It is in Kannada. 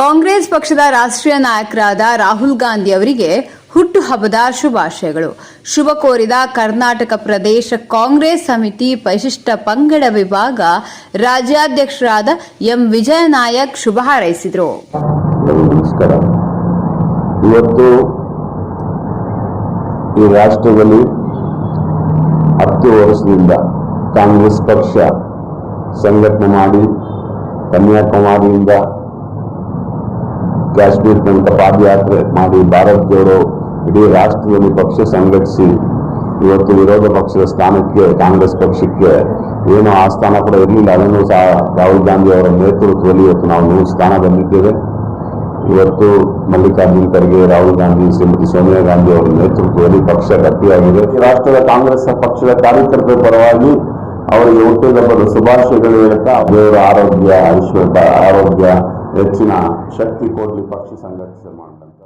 ಕಾಂಗ್ರೆಸ್ ಪಕ್ಷದ ರಾಷ್ಟ್ರೀಯ ನಾಯಕರಾದ ರಾಹುಲ್ ಗಾಂಧಿ ಅವರಿಗೆ ಹುಟ್ಟುಹಬ್ಬದ ಶುಭಾಶಯಗಳು. ಶುಭ ಕೋರಿದ ಕರ್ನಾಟಕ ಪ್ರದೇಶ ಕಾಂಗ್ರೆಸ್ ಸಮಿತಿ ಪರಿಶಿಷ್ಟ ಪಂಗಡ ವಿಭಾಗ ರಾಜ್ಯಾಧ್ಯಕ್ಷರಾದ ಎಂ ವಿಜಯ ನಾಯಕ್ ಶುಭ ಹಾರೈಸಿದರು. ಇವತ್ತು ಈ ರಾಷ್ಟ್ರದಲ್ಲಿ ಹತ್ತು ವರ್ಷದಿಂದ ಕಾಂಗ್ರೆಸ್ ಪಕ್ಷ ಸಂಘಟನೆ ಮಾಡಿ ಕನ್ಯಾಕುಮಾರಿಯಿಂದ ಕಾಶ್ಮೀರ ತನಕ ಪಾದಯಾತ್ರೆ ಮಾಡಿ ಭಾರತ್ ಜೋಡೋ ಇಡೀ ರಾಷ್ಟ್ರದಲ್ಲಿ ಪಕ್ಷ ಸಂಘಟಿಸಿ, ಇವತ್ತು ವಿರೋಧ ಪಕ್ಷದ ಸ್ಥಾನಕ್ಕೆ, ಕಾಂಗ್ರೆಸ್ ಪಕ್ಷಕ್ಕೆ ಏನು ಆ ಸ್ಥಾನ ಕೂಡ ಇರಲಿಲ್ಲ. ಅದನ್ನು ಸಹ ರಾಹುಲ್ ಗಾಂಧಿ ಅವರ ನೇತೃತ್ವದಲ್ಲಿ ಇವತ್ತು ನಾವು ನೂರು ಸ್ಥಾನ ಬಂದಿದ್ದೇವೆ. ಇವತ್ತು ಮಲ್ಲಿಕಾರ್ಜುನ್ ಖರ್ಗೆ, ರಾಹುಲ್ ಗಾಂಧಿ, ಶ್ರೀಮತಿ ಸೋನಿಯಾ ಗಾಂಧಿ ಅವರ ನೇತೃತ್ವದಲ್ಲಿ ಪಕ್ಷ ಗಟ್ಟಿಯಾಗಿದೆ. ರಾಷ್ಟ್ರದ ಕಾಂಗ್ರೆಸ್ ಪಕ್ಷದ ಕಾರ್ಯಕರ್ತರ ಪರವಾಗಿ ಅವರಿಗೆ ಹುಟ್ಟಿದ ಶುಭಾಶಯಗಳು ಹೇಳ್ತಾ, ದೇವರ ಆರೋಗ್ಯ ಐಶ್ವರ್ಯ ಆರೋಗ್ಯ ಹೆಚ್ಚಿನ ಶಕ್ತಿ ಕೊಡಲಿ ಪಕ್ಷ ಸಂಘಟಿಸ ಮಾಡಂತ